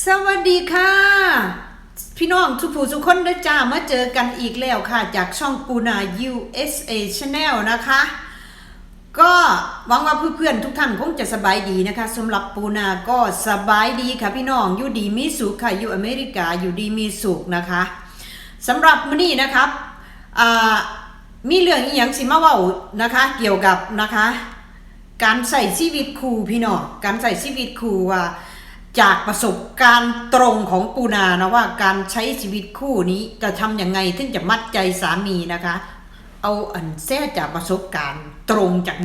สวัสดีค่ะ พี่น้องทุกผู้ทุกคนนะจ้ามาเจอกันอีกแล้วค่ะ จากช่องปูนา USA Channel นะคะ ก็หวังว่าเพื่อนๆทุกท่านคงจะสบายดีนะคะสำหรับปูนาก็สบายดีค่ะพี่น้องอยู่ดีมีสุขค่ะอยู่อเมริกาอยู่ดีมีสุขนะคะสำหรับมื้อนี้นะครับมีเรื่องอีหยังสิมาเว้านะคะ เกี่ยวกับนะคะ การใส่ชีวิตครูพี่น้องการใส่ชีวิตครูว่า จากประสบการณ์ตรงของปูนานะว่าการใช้ชีวิตคู่นี้จะทำยังไงถึงจะมัดใจสามีนะคะ เอาอันแท้จากประสบการณ์ตรงจาก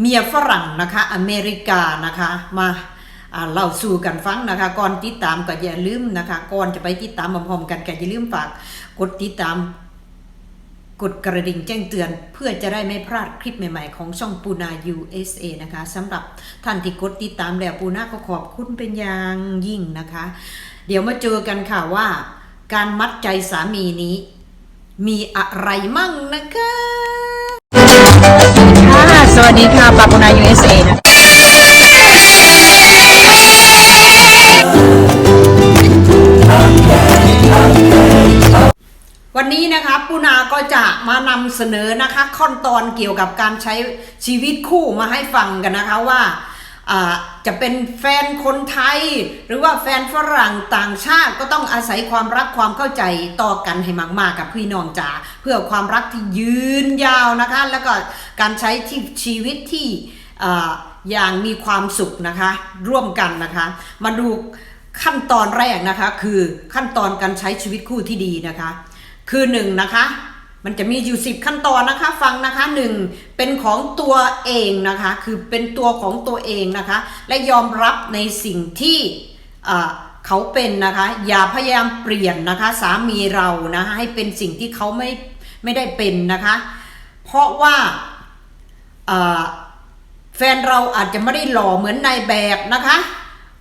เมียฝรั่งนะคะ อเมริกานะคะมาเล่าสู่กันฟังนะคะ ก่อนติดตามก็อย่าลืมนะคะ ก่อนจะไปติดตามพร้อมๆกันก็อย่าลืมฝากกดติดตาม กดกระดิ่งแจ้งเตือนเพื่อจะได้ไม่พลาดคลิปใหม่ๆ ของช่องปูนา USA นะคะสำหรับท่านที่กดติดตามแล้วปูนาก็ขอบคุณเป็นอย่างยิ่งนะคะ เดี๋ยวมาเจอกันค่ะว่า การมัดใจสามีนี้ มีอะไรมั่งนะคะ สวัสดีค่ะปากุนา USA นะ วันนี้นะคะปูนาก็จะมานำเสนอนะคะขั้นตอนเกี่ยวกับการใช้ชีวิตคู่มาให้ฟังกันนะคะว่าจะเป็นแฟนคนไทย หรือว่าแฟนฝรั่งต่างชาติก็ต้องอาศัยความรักความเข้าใจต่อกันให้มากๆกับพี่น้องจ๋าเพื่อความรักที่ยืนยาวนะคะ แล้วก็การใช้ที่ชีวิตที่อย่างมีความสุขนะคะ ร่วมกันนะคะ มาดูขั้นตอนแรกนะคะ คือขั้นตอนการใช้ชีวิตคู่ที่ดีนะคะ คือหนึ่งนะคะมันจะมีอยู่สิบขั้นตอนนะคะ ฟังนะคะหนึ่งเป็นของตัวเองนะคะ คือเป็นตัวของตัวเองนะคะ และยอมรับในสิ่งที่เขาเป็นนะคะ อย่าพยายามเปลี่ยนนะคะ สามีเรานะคะให้เป็นสิ่งที่เขาไม่ไม่ได้เป็นนะคะ เพราะว่าแฟนเราอาจจะไม่ได้หล่อเหมือนนายแบบนะคะ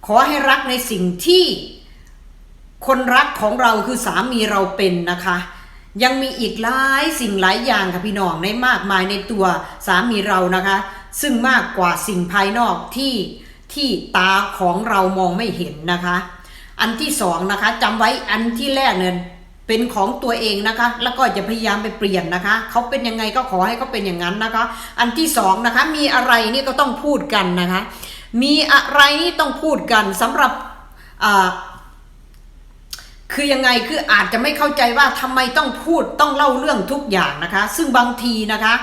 ขอให้รักในสิ่งที่ คนรักของเราคือสามีเราเป็นนะคะ ยังมีอีกหลายสิ่งหลายอย่างค่ะพี่น้องในมากมายในตัวสามีเรานะคะ ซึ่งมากกว่าสิ่งภายนอกที่ที่ตาของเรามองไม่เห็นนะคะ อันที่สองนะคะจำไว้อันที่แรกเนี่ยเป็นของตัวเองนะคะ แล้วก็จะพยายามไปเปลี่ยนนะคะ เขาเป็นยังไงก็ขอให้เขาเป็นอย่างนั้นนะคะ อันที่สองนะคะ มีอะไรนี่ก็ต้องพูดกันนะคะ มีอะไรนี่ต้องพูดกันสำหรับอ่า คือยังไงคืออาจจะไม่เข้าใจว่าทำไมต้องพูดต้องเล่าเรื่องทุกอย่างนะคะ ซึ่งบางทีนะคะ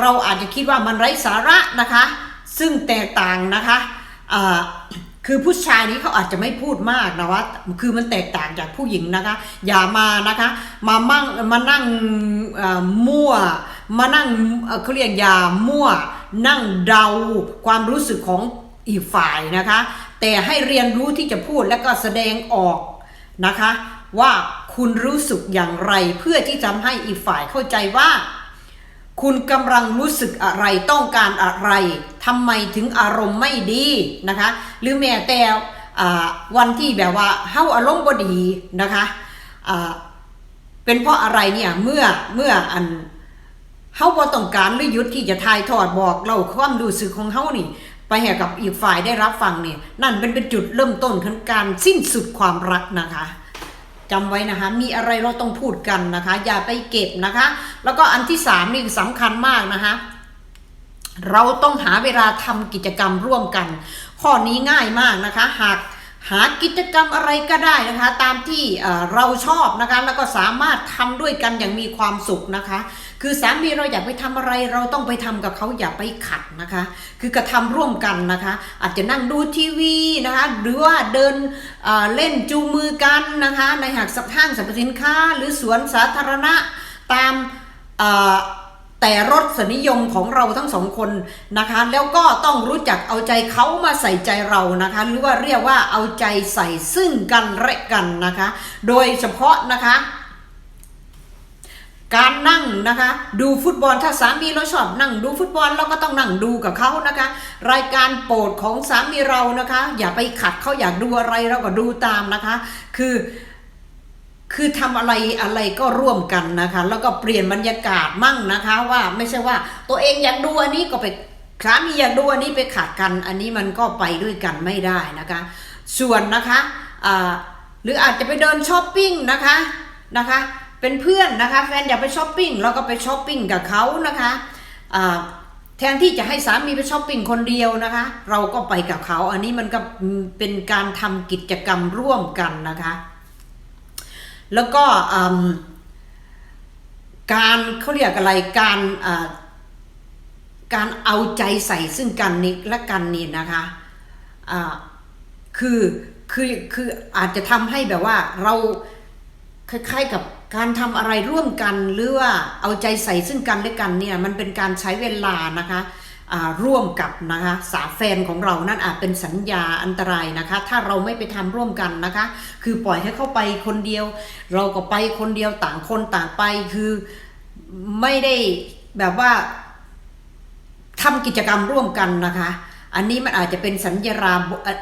เราอาจจะคิดว่ามันไร้สาระนะคะ ซึ่งแตกต่างนะคะคือผู้ชายนี้เขาอาจจะไม่พูดมากนะว่าคือมันแตกต่างจากผู้หญิงนะคะ อย่ามานะคะ มามั่งมานั่งมั่ว มานั่งเอ่อเขาเรียกอย่ามั่ว นั่งเดาความรู้สึกของอีกฝ่ายนะคะ แต่ให้เรียนรู้ที่จะพูดและก็แสดงออก นะคะ ว่าคุณรู้สึกอย่างไรเพื่อที่จะให้อีกฝ่ายเข้าใจว่า คุณกำลังรู้สึกอะไรต้องการอะไรทำไมถึงอารมณ์ไม่ดีนะคะ หรือแม้แต่วันที่แบบว่าเฮาอารมณ์บ่ดีนะคะเป็นเพราะอะไรเนี่ยเมื่อเมื่ออันเฮาบ่ต้องการหรือยุดที่จะทายทอดบอกเราความรู้สึกของเฮานี่ ไปให้กับอีกฝ่ายได้รับฟังเนี่ยนั่นเป็นเป็นจุดเริ่มต้นของการสิ้นสุดความรักนะคะจำไว้นะคะ มีอะไรเราต้องพูดกันนะคะ อย่าไปเก็บนะคะ แล้วก็อันที่สามนี่สำคัญมากนะคะ เราต้องหาเวลาทำกิจกรรมร่วมกัน ข้อนี้ง่ายมากนะคะ หากหากิจกรรมอะไรก็ได้นะคะ ตามที่เราชอบนะคะ แล้วก็สามารถทำด้วยกันอย่างมีความสุขนะคะ คือสามีเราอยากไปทำอะไรเราต้องไปทำกับเขาอย่าไปขัดนะคะ คือกระทำร่วมกันนะคะ อาจจะนั่งดูทีวีนะคะ หรือว่าเดินเเล่นจูงมือกันนะคะ ในหากสัห้างสรรพสินค้า หรือสวนสาธารณะตามเอ่อแต่รสนิยมของเราทั้งสองคนนะคะ แล้วก็ต้องรู้จักเอาใจเขามาใส่ใจเรานะคะ หรือว่าเรียกว่าเอาใจใส่ซึ่งกันและกันนะคะ โดยเฉพาะนะคะ การนั่งนะคะ ดูฟุตบอลถ้าสามีเราชอบนั่งดูฟุตบอลเราก็ต้องนั่งดูกับเขานะคะ รายการโปรดของสามีเรานะคะ อย่าไปขัดเขาอยากดูอะไรเราก็ดูตามนะคะ คือคือทำอะไรอะไรก็ร่วมกันนะคะ แล้วก็เปลี่ยนบรรยากาศมั่งนะคะ ว่าไม่ใช่ว่า ตัวเองอยากดูอันนี้ก็ไปสามีอยากดูอันนี้ไปขัดกัน อันนี้มันก็ไปด้วยกันไม่ได้นะคะ ส่วนนะคะหรืออาจจะไปเดินช้อปปิ้งนะคะนะคะ เป็นเพื่อนนะคะแฟนอยากไปช้อปปิ้งเราก็ไปช้อปปิ้งกับเขานะคะแทนที่จะให้สามีไปช้อปปิ้งคนเดียวนะคะ เราก็ไปกับเขา อันนี้มันก็เป็นการทำกิจกรรมร่วมกันนะคะ แล้วก็การเขาเรียกอะไรการการเอาใจใส่ซึ่งกันนี้และกันนี่นะคะอ่าคือคือคืออาจจะทำให้แบบว่าเรา คล้ายๆกับการทำอะไรร่วมกันหรือว่าเอาใจใส่ซึ่งกันและกันเนี่ยมันเป็นการใช้เวลานะคะร่วมกับนะคะสาแฟนของเรานั่นอาจเป็นสัญญาอันตรายนะคะ ถ้าเราไม่ไปทำร่วมกันนะคะ คือปล่อยให้เข้าไปคนเดียว เราก็ไปคนเดียวต่างคนต่างไปคือไม่ได้แบบว่าทำกิจกรรมร่วมกันนะคะ อันนี้มันอาจจะเป็นสัญญา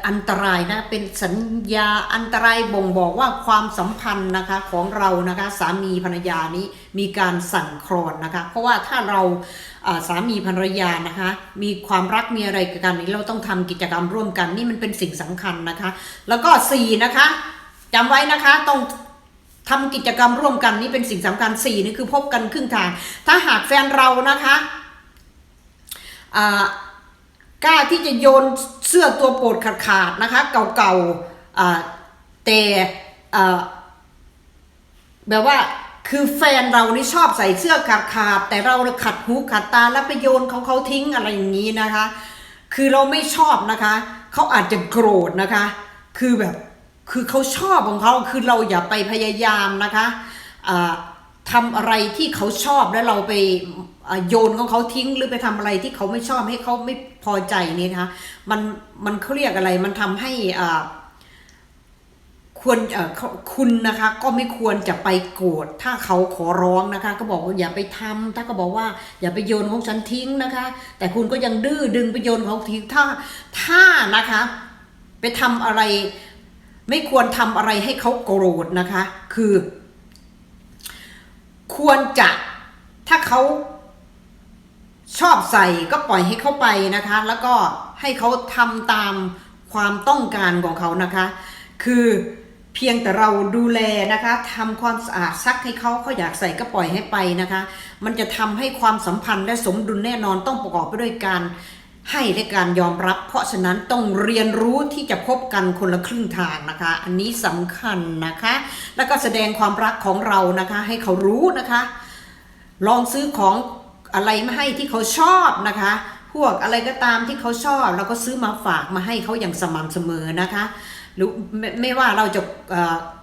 อันตรายนะเป็นสัญญาอันตรายบ่งบอกว่าความสัมพันธ์นะคะของเรานะคะสามีภรรยานี้มีการสั่นคลอนนะคะ เพราะว่าถ้าเราสามีภรรยานะคะ มีความรักมีอะไรกันนี้เราต้องทำกิจกรรมร่วมกันนี่มันเป็นสิ่งสำคัญนะคะ แล้วก็สี่นะคะจำไว้นะคะต้องทำกิจกรรมร่วมกันนี่เป็นสิ่งสำคัญสี่นี่คือพบกันครึ่งทาง ถ้าหากแฟนเรานะคะ กล้าที่จะโยนเสื้อตัวโปรดขาดๆนะคะ เก่าๆแต่แบบว่าคือแฟนเรานี่ชอบใส่เสื้อขาดขาดๆแต่เราขัดหูขัดตาแล้วไปโยนเขาเขาทิ้งอะไรอย่างนี้นะคะ คือเราไม่ชอบนะคะ เขาอาจจะโกรธนะคะ คือแบบคือเขาชอบของเขาคือเราอย่าไปพยายามนะคะทำอะไรที่เขาชอบแล้วเราไป โยนของเขาทิ้งหรือไปทำอะไรที่เขาไม่ชอบให้เขาไม่พอใจนี่นะคะมันมันเขาเรียกอะไรมันทำให้อ่าควรคุณนะคะก็ไม่ควรจะไปโกรธถ้าเขาขอร้องนะคะ ก็บอกว่าอย่าไปทำถ้าก็บอกว่าอย่าไปโยนของฉันทิ้งนะคะ แต่คุณก็ยังดื้อดึงไปโยนของทิ้งถ้าถ้านะคะ ไปทำอะไร ไม่ควรทำอะไรให้เขาโกรธนะคะ คือ ควรจะถ้าเขา ชอบใส่ก็ปล่อยให้เขาไปนะคะ แล้วก็ให้เขาทำตามความต้องการของเขานะคะ คือเพียงแต่เราดูแลนะคะทำความสะอาดซักให้เขาเขาอยากใส่ก็ปล่อยให้ไปนะคะ มันจะทำให้ความสัมพันธ์และสมดุลแน่นอนต้องประกอบไปด้วยการให้และการยอมรับ เพราะฉะนั้นต้องเรียนรู้ที่จะพบกันคนละครึ่งทางนะคะ อันนี้สำคัญนะคะ แล้วก็แสดงความรักของเรานะคะ ให้เขารู้นะคะ ลองซื้อของ อะไรมาให้ที่เขาชอบนะคะ พวกอะไรก็ตามที่เขาชอบเราก็ซื้อมาฝากมาให้เขาอย่างสม่ำเสมอนะคะหรือไม่ไม่ว่าเราจะ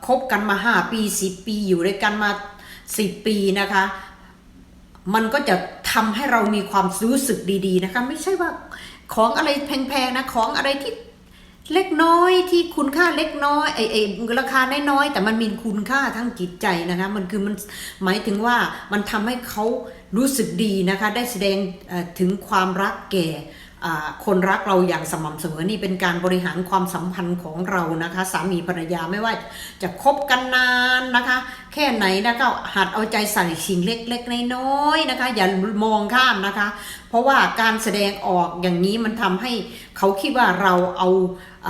คบกันมาห้าปีสิบปีอยู่ด้วยกันมาสิบปีนะคะ มันก็จะทำให้เรามีความรู้สึกดีๆนะคะ ไม่ใช่ว่าของอะไรแพงๆนะของอะไรที่ เล็กน้อยที่คุณค่าเล็กน้อยไอไอราคาน้อยๆแต่มันมีคุณค่าทั้งจิตใจนะคะมันคือมันหมายถึงว่ามันทำให้เขารู้สึกดีนะคะ ได้แสดงถึงความรักแก่ คนรักเราอย่างสม่ำเสมอนี่เป็นการบริหารความสัมพันธ์ของเรานะคะ สามีภรรยาไม่ว่าจะคบกันนานนะคะ แค่ไหนนะก็หัดเอาใจใส่สิ่งเล็กๆน้อยๆนะคะ อย่ามองข้ามนะคะ เพราะว่าการแสดงออกอย่างนี้มันทำให้เขาคิดว่าเราเอาอ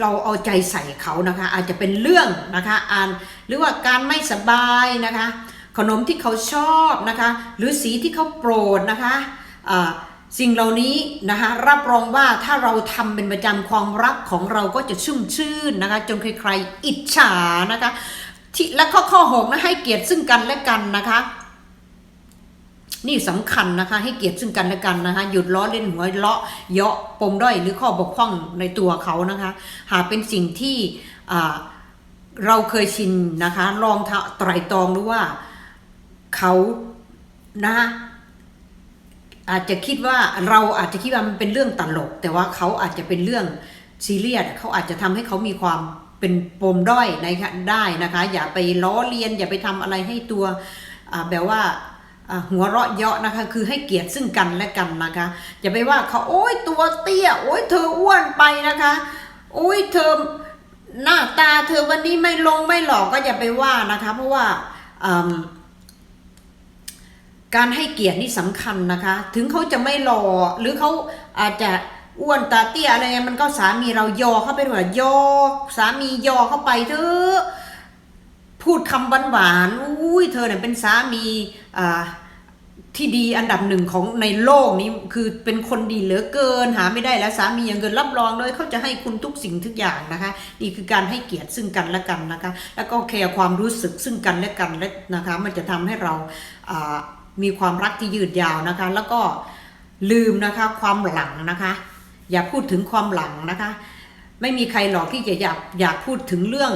เราเอาใจใส่เขานะคะ อาจจะเป็นเรื่องนะคะอ่านหรือว่าการไม่สบายนะคะ ขนมที่เขาชอบนะคะ หรือสีที่เขาโปรดนะคะอ่า สิ่งเหล่านี้นะคะรับรองว่าถ้าเราทำเป็นประจำความรักของเราก็จะชุ่มชื่นนะคะ จนใครๆอิจฉานะคะที่และข้อข้อหกนะให้เกียรติซึ่งกันและกันนะคะ นี่สำคัญนะคะ ให้เกียรติซึ่งกันและกันนะคะ หยุดล้อเล่นหัวเลาะเยาะปมด้อยหรือข้อบกพร่องในตัวเขานะคะ หากเป็นสิ่งที่เราเคยชินนะคะ ลองไตรตรองดูว่าเขานะคะ อาจจะคิดว่าเราอาจจะคิดว่ามันเป็นเรื่องตลก แต่ว่าเขาอาจจะเป็นเรื่องซีเรียสเขาอาจจะทำให้เขามีความเป็นปมด้อยในได้นะคะ อย่าไปล้อเลียน อย่าไปทำอะไรให้ตัวแบบว่าหัวเราะเยาะนะคะคือให้เกียรติซึ่งกันและกันนะคะอย่าไปว่าเขาโอ้ยตัวเตี้ยโอ้ยเธออ้วนไปนะคะโอ้ยเธอหน้าตาเธอวันนี้ไม่ลงไม่หลอกก็อย่าไปว่านะคะ เพราะว่า การให้เกียรตินี่สำคัญนะคะ ถึงเขาจะไม่หล่อหรือเขาอาจจะอ้วนตาเตี้ยอะไรเงี้ยมันก็สามีเรายอเข้าไปด้วยยอ สามียอเข้าไปเถอะพูดคำหวานๆอุ้ยเธอเนี่ยเป็นสามีอ่าที่ดีอันดับหนึ่งของในโลกนี้คือเป็นคนดีเหลือเกินหาไม่ได้แล้วสามีอย่างเกินรับรองเลยเขาจะให้คุณทุกสิ่งทุกอย่างนะคะ นี่คือการให้เกียรติซึ่งกันและกันนะคะ แล้วก็แคร์ความรู้สึกซึ่งกันและกันและนะคะ มันจะทำให้เราอ่า มีความรักที่ยืดยาวนะคะ แล้วก็ลืมนะคะความหลังนะคะ อย่าพูดถึงความหลังนะคะ ไม่มีใครหรอกที่จะอยากอยากพูดถึงเรื่อง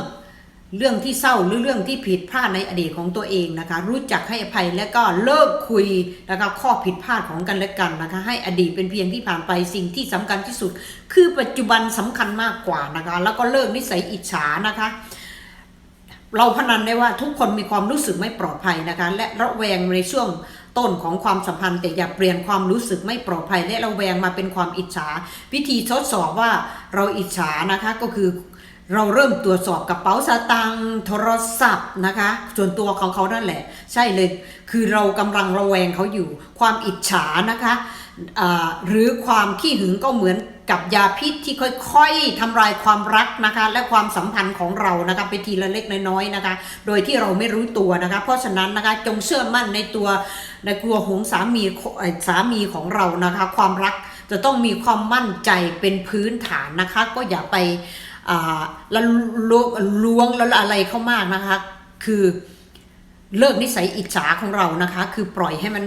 เรื่องที่เศร้าหรือเรื่องที่ผิดพลาดในอดีตของตัวเองนะคะ รู้จักให้อภัยและก็เลิกคุยนะคะข้อผิดพลาดของกันและกันนะคะ ให้อดีตเป็นเพียงที่ผ่านไปสิ่งที่สำคัญที่สุด คือปัจจุบันสำคัญมากกว่านะคะ แล้วก็เลิกนิสัยอิจฉานะคะ เราพนันได้ว่าทุกคนมีความรู้สึกไม่ปลอดภัยนะคะ และระแวงในช่วงต้นของความสัมพันธ์ แต่อย่าเปลี่ยนความรู้สึกไม่ปลอดภัย และระแวงมาเป็นความอิจฉา วิธีทดสอบว่าเราอิจฉานะคะก็คือเราเริ่มตรวจสอบกระเป๋าสตางค์โทรศัพท์นะคะ ส่วนตัวของเขานั่นแหละ ใช่เลย คือเรากำลังระแวงเขาอยู่ ความอิจฉานะคะหรือความขี้หึงก็เหมือน กับยาพิษที่ค่อยๆทำลายความรักนะคะ และความสัมพันธ์ของเรานะคะไปทีละเล็กน้อยๆนะคะ โดยที่เราไม่รู้ตัวนะคะ เพราะฉะนั้นนะคะจงเชื่อมั่นในตัวในตัวของสามีสามีของเรานะคะ ความรักจะต้องมีความมั่นใจเป็นพื้นฐานนะคะ ก็อย่าไปล้วล้วงล้วงแล้วอะไรเข้ามากนะคะ คือเลิกนิสัยอิจฉาของเรานะคะ คือปล่อยให้มัน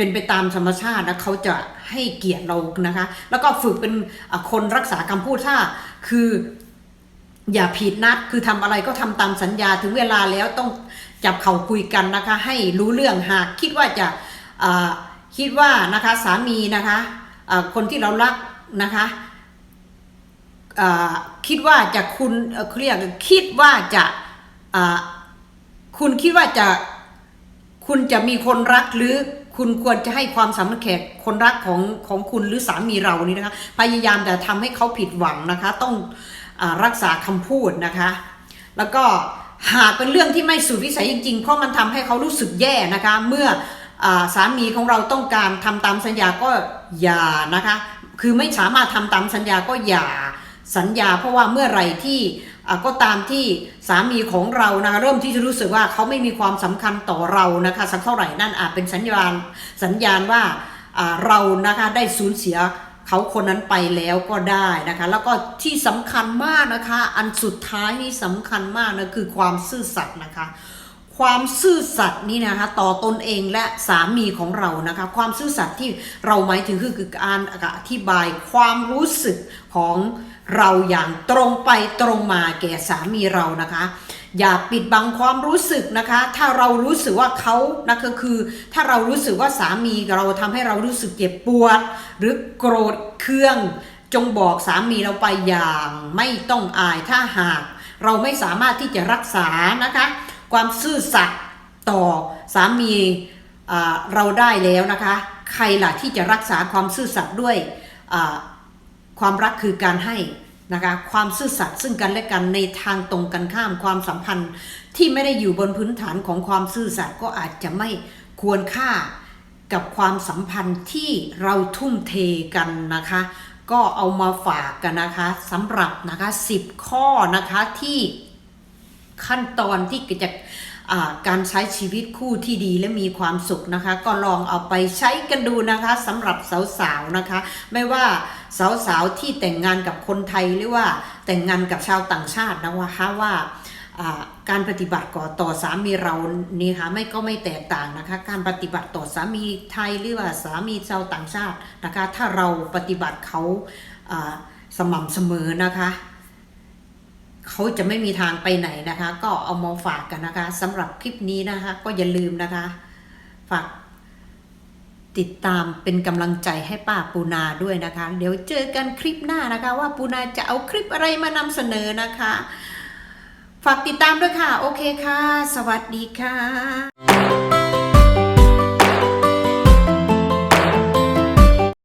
เป็นไปตามธรรมชาตินะเขาจะให้เกียรติเรานะคะ แล้วก็ฝึกเป็นคนรักษาคำพูดถ้าคืออย่าผิดนัดคือทำอะไรก็ทำตามสัญญาถึงเวลาแล้วต้องจับเขาคุยกันนะคะ ให้รู้เรื่องหากคิดว่าจะคิดว่านะคะสามีนะคะคนที่เรารักนะคะคิดว่าจะคุณเรียกคิดว่าจะคุณคิดว่าจะคุณจะมีคนรักหรือ คุณควรจะให้ความสำคัญแขกคนรักของของคุณหรือสามีเรานี่นะคะพยายามจะทำให้เขาผิดหวังนะคะ ต้องอรักษาคำพูดนะคะ แล้วก็หากเป็นเรื่องที่ไม่สุดวิสัยจริงๆ เพราะมันทำให้เขารู้สึกแย่นะคะ เมื่ออสามีของเราต้องการทำตามสัญญาก็อย่านะคะ คือไม่สามารถทำตามสัญญาก็อย่าสัญญา เพราะว่าเมื่อไหร่ที่ ก็ตามที่สามีของเรานะเริ่มที่จะรู้สึกว่าเขาไม่มีความสำคัญต่อเรานะคะสักเท่าไหร่นั่นอาจเป็นสัญญาณสัญญาณว่าเรานะคะได้สูญเสียเขาคนนั้นไปแล้วก็ได้นะคะ แล้วก็ที่สำคัญมากนะคะ อันสุดท้ายนี่สำคัญมากนะคือความซื่อสัตย์นะคะ ความซื่อสัตย์นี่นะคะต่อตนเองและสามีของเรานะคะความซื่อสัตย์ที่เราหมายถึงคือคือการอธิบายความรู้สึกของเราอย่างตรงไปตรงมาแก่สามีเรานะคะ อย่าปิดบังความรู้สึกนะคะ ถ้าเรารู้สึกว่าเขานะคะคือ ถ้าเรารู้สึกว่าสามีเราทำให้เรารู้สึกเจ็บปวด หรือโกรธเคือง จงบอกสามีเราไปอย่างไม่ต้องอายถ้าหากเราไม่สามารถที่จะรักษานะคะ ความซื่อสัตย์ต่อสามีเราได้แล้วนะคะ ใครล่ะที่จะรักษาความซื่อสัตย์ด้วยความรักคือการให้นะคะความซื่อสัตย์ซึ่งกันและกันในทางตรงกันข้ามความสัมพันธ์ที่ไม่ได้อยู่บนพื้นฐานของความซื่อสัตย์ก็อาจจะไม่ควรค่ากับความสัมพันธ์ที่เราทุ่มเทกันนะคะ ก็เอามาฝากกันนะคะสำหรับนะคะ 10 ข้อนะคะที่ ขั้นตอนที่จะการใช้ชีวิตคู่ที่ดีและมีความสุขนะคะ ก็ลองเอาไปใช้กันดูนะคะสำหรับสาวๆนะคะ ไม่ว่าสาวๆที่แต่งงานกับคนไทยหรือว่าแต่งงานกับชาวต่างชาตินะคะว่าการปฏิบัติก่อต่อสามีเรานี่ค่ะไม่ก็ไม่แตกต่างนะคะ การปฏิบัติต่อสามีไทยหรือว่าสามีชาวต่างชาตินะคะ ถ้าเราปฏิบัติเขาสม่ำเสมอนะคะ เขาจะไม่มีทางไปไหนนะคะ ก็เอามาฝากกันนะคะสำหรับคลิปนี้นะคะ ก็อย่าลืมนะคะ ฝากติดตามเป็นกำลังใจให้ป้าปูนาด้วยนะคะ เดี๋ยวเจอกันคลิปหน้านะคะ ว่าปูนาจะเอาคลิปอะไรมานำเสนอนะคะ ฝากติดตามด้วยค่ะ โอเคค่ะ สวัสดีค่ะ